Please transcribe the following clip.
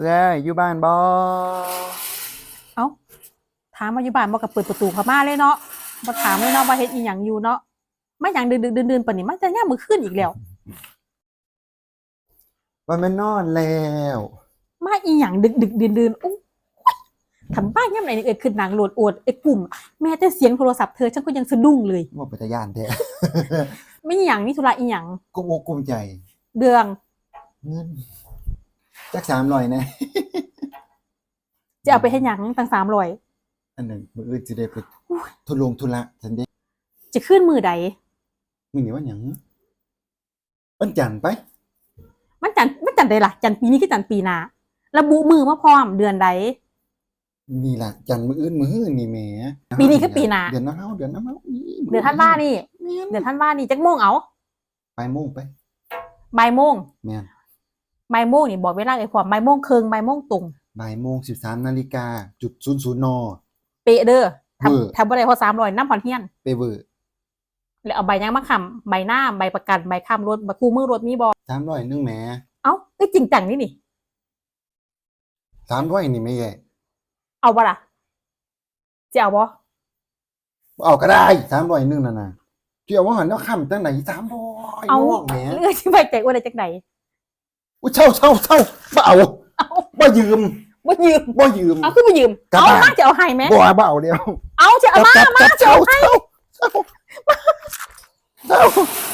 เอ้ยอยู่บ้านบ่เอ้าถามมาอยู่บ้านบ่กับเปิดประตูเข้ามาเลยเนาะบ่ถามเลยเนาะว่าเฮ็ดอีหยังอยู่เนาะมาหยังดึกๆดื่นๆปานนี้มันจะย่ามมื้อคืนอีกแล้วว่าแม่นนอนแล้ว มาอีหยังดึกๆดื่นๆอู้ทำบ้านยามไหนนี่เอ้ยขึ้นนางโหลดโอดไอ้กลุ่ม แม้แต่เสียงโทรศัพท์เธอฉันก็ยังสะดุ้งเลยว่าปัตยานแท้ไม่อีหยังนี่ธุระอีหยังกุมอกกุมใจ เดืองเงิน จักสามร้อยนะจะเอาไปให้หยังตั้ง300อันหนึ่งมืออื่นจะได้ไปทุลงทุละฉันได้จะขึ้นมือใดมึงนี่ว่าหยังวันจันทร์ไป มันจันมันจันใดล่ะ จันปีนี้คือจันปีหน้าระบุมือมาพร้อมเดือนใด นี่ล่ะจันทร์มืออื่นมืออื่นนี่แหมปีนี้คือปีหน้า เดือนน้ำเฮาเดือนน้ำเฮาอีเดือนธันวานี่แม่นเดือนธันวานี่จักโมงเอาไปโมงไปบ่ายโมงแม่น บ่ายโมงนี่บอกเวลาไอ้ความบ่ายโมงครึ่งบ่ายโมงตรงบ่ายโมงสิบสามนาฬิกาจุดศูนย์ศูนย์น เปะเด้อเวอร์ทำทำบ่ได้เพราะ300น้ำผ่อนเฮียน เปเวอร์แล้วเอาใบยังมาค้ำใบหน้าใบประกันใบค้ำรถใบคู่มือรถมีบ่สามร้อยนึงแหมเอ้าเอ้ยจริงจังนี่นี่ สามร้อยนี่ไม่แย่เอาบ่ล่ะจะเอาบ่เอาก็ได้สามร้อยนึงน่ะนะเกี่ยวว่าหันแล้วค่ำตั้งไหนสามร้อยเอาน้องแหมเรื่องที่ใบใจว่าได้จักไหน อุ้ยเช่าเช่าเช่าบ่เอาเอาบ่ยืมบ่ยืมบ่ยืม เอาขึ้นมายืม กลับเอาบ้าน มาจะเอาให้ไหมบ่บ่เอาเดียวเอาจะเอามาจับมาจับจะเช่าเอาให้ เช่าเช่าเช่า